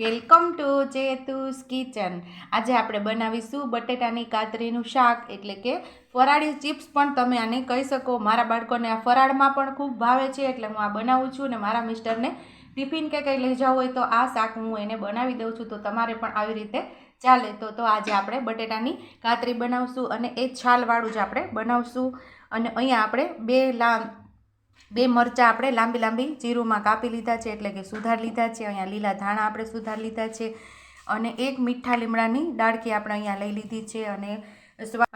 Welcome to જેતુસ kitchen. આજે આપણે બનાવીશું બટેટાની કાતરીનું શાક, એટલે કે ફરાળી ચિપ્સ પણ તમે આને કહી શકો. મારા બાળકોને આ ફરાળમાં પણ ખૂબ ભાવે છે, એટલે હું આ બનાવું છું અને મારા મિસ્ટરને ટિફિન કે કંઈ લઈ જવું હોય તો આ શાક હું એને બનાવી દઉં છું. તો તમારે પણ આવી રીતે ચાલે તો તો આજે આપણે બટેટાની કાતરી બનાવશું અને એ છાલવાળું જ આપણે બનાવશું. અને અહીંયા આપણે બે લા બે મરચાં આપણે લાંબી લાંબી જીરુંમાં કાપી લીધા છે, એટલે કે સુધાર લીધા છે. અહીંયા લીલા ધાણા આપણે સુધાર લીધા છે અને એક મીઠા લીમડાની ડાળખી આપણે અહીંયા લઈ લીધી છે અને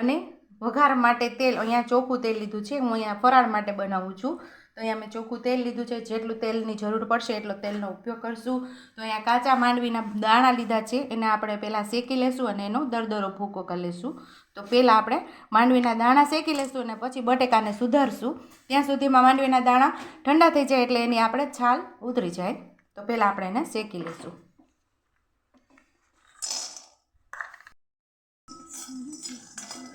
અને વઘાર માટે તેલ, અહીંયા ચોખ્ખું તેલ લીધું છે. હું અહીંયા ફરાળ માટે બનાવું છું. તો અહીંયા મેં ચોખ્ખું તેલ લીધું છે. જેટલું તેલની જરૂર પડશે એટલો તેલનો ઉપયોગ કરશું. તો અહીંયા કાચા માંડવીના દાણા લીધા છે. એને આપણે પહેલાં શેકી લેશું અને એનો દરદરો ભૂકો કરી લેશું. તો પહેલાં આપણે માંડવીના દાણા શેકી લેશું અને પછી બટેકાને સુધારશું. ત્યાં સુધીમાં માંડવીના દાણા ઠંડા થઈ જાય એટલે એની આપણે છાલ ઉતરી જાય. તો પહેલાં આપણે એને શેકી લેશું.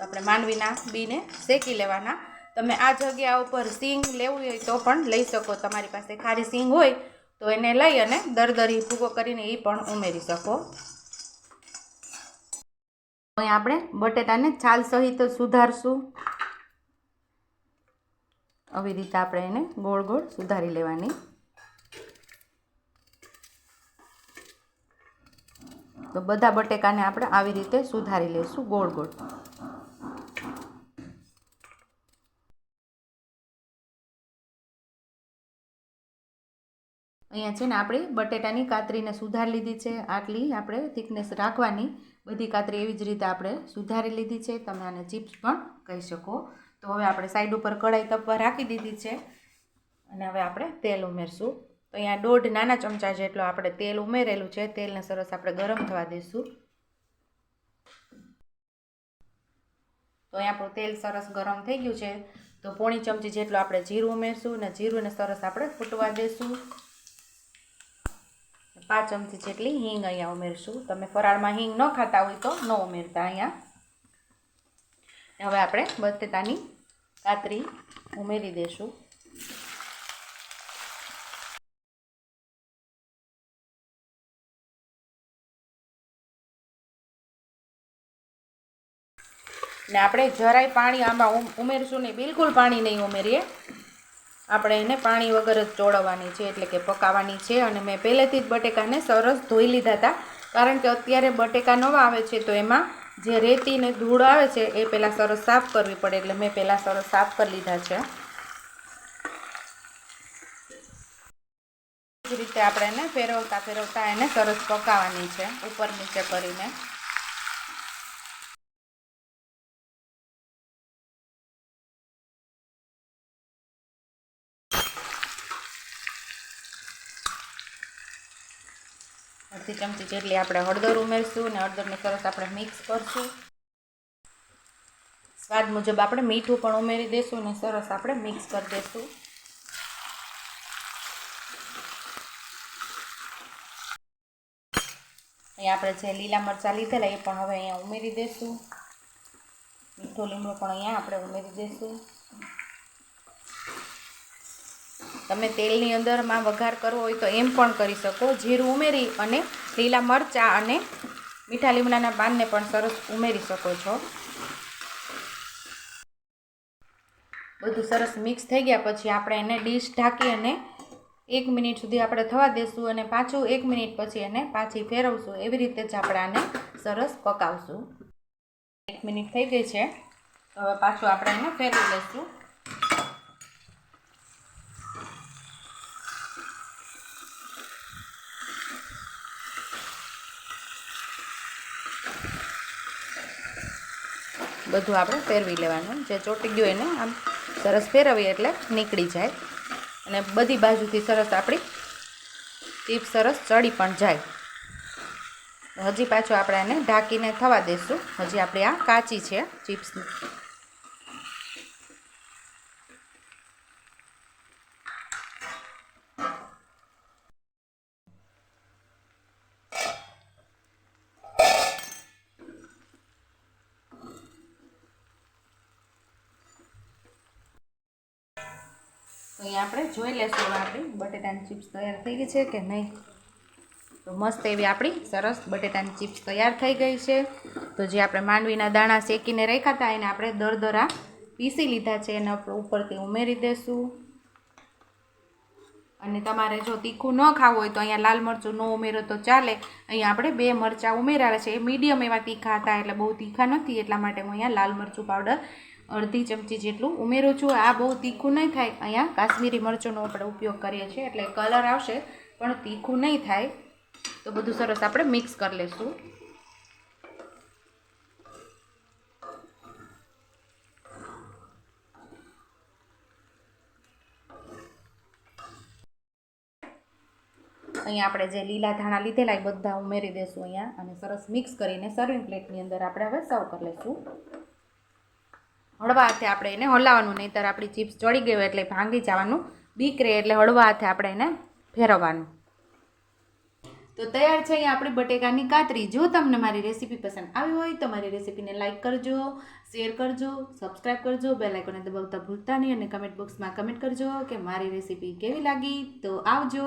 આપણે માંડવીના બીને શેકી લેવાના. તમે આ જગ્યા ઉપર સિંગ લેવું હોય તો પણ લઈ શકો. તમારી પાસે ખારી સિંગ હોય તો એને લઈ અને દરદરી ભૂકો કરીને એ પણ ઉમેરી શકો. અહીં આપણે બટેટાને છાલ સહિત સુધારશું. આવી રીતે આપણે એને ગોળ ગોળ સુધારી લેવાની. તો બધા બટેકાને આપણે આવી રીતે સુધારી લઈશું ગોળ ગોળ. અહીંયા છે ને આપણે બટેટાની કાતરીને સુધારી લીધી છે. આટલી આપણે થિકનેસ રાખવાની. બધી કાતરી એવી જ રીતે આપણે સુધારી લીધી છે. તમે આને ચિપ્સ પણ કહી શકો. તો હવે આપણે સાઈડ ઉપર કઢાઈ તપવા રાખી દીધી છે. અને હવે આપણે તેલ ઉમેરશું. તો અહીંયા દોઢ નાના ચમચા જેટલો આપણે તેલ ઉમેરેલું છે. તેલને સરસ આપણે ગરમ થવા દઈશું. તો અહીંયા આપણું તેલ સરસ ગરમ થઈ ગયું છે. તો પોણી ચમચી જેટલું આપણે જીરું ઉમેરશું અને જીરુંને સરસ આપણે ફૂટવા દઈશું. પાંચ ચમચી જેટલી હિંગ અહીંયા ઉમેરશું. તમે ફરાળમાં હિંગ ન ખાતા હોય તો ન ઉમેરતા અહીંયા. હવે આપણે બટેટાની કાતરી ઉમેરી દઈશું ને આપણે જરાય પાણી આમાં ઉમેરશું નહીં. બિલકુલ પાણી નહીં ઉમેરીએ. આપણે એને પાણી વગર જ ચોળવવાની છે, એટલે કે પકાવવાની છે. અને મેં પહેલેથી જ બટેકાને સરસ ધોઈ લીધા હતા. કારણ કે અત્યારે બટેકા નવા આવે છે, તો એમાં જે રેતી ને ધૂળ આવે છે, એ પહેલાં સરસ સાફ કરવી પડે, એટલે મેં પહેલાં સરસ સાફ કરી લીધા છે. જ રીતે આપણે એને ફેરવતા ફેરવતા એને સરસ પકાવવાની છે, ઉપર નીચે કરીને. અડધી ચમચી જેટલી આપણે હળદર ઉમેરશું અને હળદરને સરસ આપણે મિક્સ કરશું. સ્વાદ મુજબ આપણે મીઠું પણ ઉમેરી દઈશું અને સરસ આપણે મિક્સ કરી દઈશું અહીંયા આપણે જે લીલા મરચાં લીધેલા એ પણ હવે અહીંયા ઉમેરી દઈશું મીઠો લીમડો પણ અહીંયા આપણે ઉમેરી દઈશું તમે તેલની અંદરમાં વઘાર કરવો હોય તો એમ પણ કરી શકો. જીરું ઉમેરી અને લીલા મરચાં અને મીઠા લીમડાના પાનને પણ સરસ ઉમેરી શકો છો. બધું સરસ મિક્સ થઈ ગયા પછી આપણે એને ડીશ ઢાંકી અને એક મિનિટ સુધી આપણે થવા દઈશું અને પાછું એક મિનિટ પછી એને પાછી ફેરવશું. એવી રીતે જ આપણે આને સરસ પકાવશું. એક મિનિટ થઈ ગઈ છે. હવે પાછું આપણે એને ફેરવી લઈશું. બધું આપણે ફેરવી લેવાનું. જે ચોટી ગયું એને, આમ સરસ ફેરવીએ એટલે નીકળી જાય. અને બધી બાજુથી સરસ આપણી ટીપ સરસ ચડી પણ જાય. હજી પાછું આપણે એને ઢાંકીને થવા દઈશું હજી આપણી આ કાચી છે ચિપ્સની. તો અહીંયા આપણે જોઈ લેશું આપણી. બટેટાની ચિપ્સ તૈયાર થઈ ગઈ છે કે નહીં? તો તો મસ્ત એવી આપણી સરસ બટેટાની ચિપ્સ તૈયાર થઈ ગઈ છે. તો જે આપણે માંડવીના દાણા શેકીને રાખ્યા હતા, એને આપણે દરદરા પીસી લીધા છે. એના ઉપરથી ઉમેરી દેશું. અને તમારે જો તીખું ન ખાવું હોય તો અહીંયા લાલ મરચું ન ઉમેરો તો ચાલે. અહીંયા આપણે બે મરચાં ઉમેર્યા છે. એ મીડિયમ એવા તીખા હતા, એટલે બહુ તીખા નથી. એટલા માટે હું અહીંયા લાલ મરચું પાવડર અડધી ચમચી જેટલું ઉમેરું છું. આ બહુ તીખું નહીં થાય. અહીંયા કાશ્મીરી મરચુંનો આપણે ઉપયોગ કરીએ છીએ. એટલે કલર આવશે, પણ તીખું નહીં થાય. તો બધું સરસ આપણે મિક્સ કરી લઈશું અહીંયા આપણે જે લીલા ધાણા લીધેલા એ બધા ઉમેરી દઈશું અહીંયા. અને સરસ મિક્સ કરીને સર્વિંગ પ્લેટની અંદર આપણે હવે સર્વ કરી લઈશું હળવા હાથે આપણે એને હલાવવાનું, નહીંતર આપણી ચિપ્સ ચડી ગઈ હોય એટલે ભાંગી જવાનું. બીક રહે એટલે હળવા હાથે આપણે એને ફેરવવાનું. તો તૈયાર છે અહીંયા આપણી બટેકાની કાતરી. જો તમને મારી રેસીપી પસંદ આવી હોય તો મારી રેસીપીને લાઇક કરજો, શેર કરજો સબસ્ક્રાઈબ કરજો બે લાઇકોને દબાવતા ભૂલતા નહીં અને કમેન્ટ બોક્સમાં કમેન્ટ કરજો કે મારી રેસીપી કેવી લાગી. તો આવજો.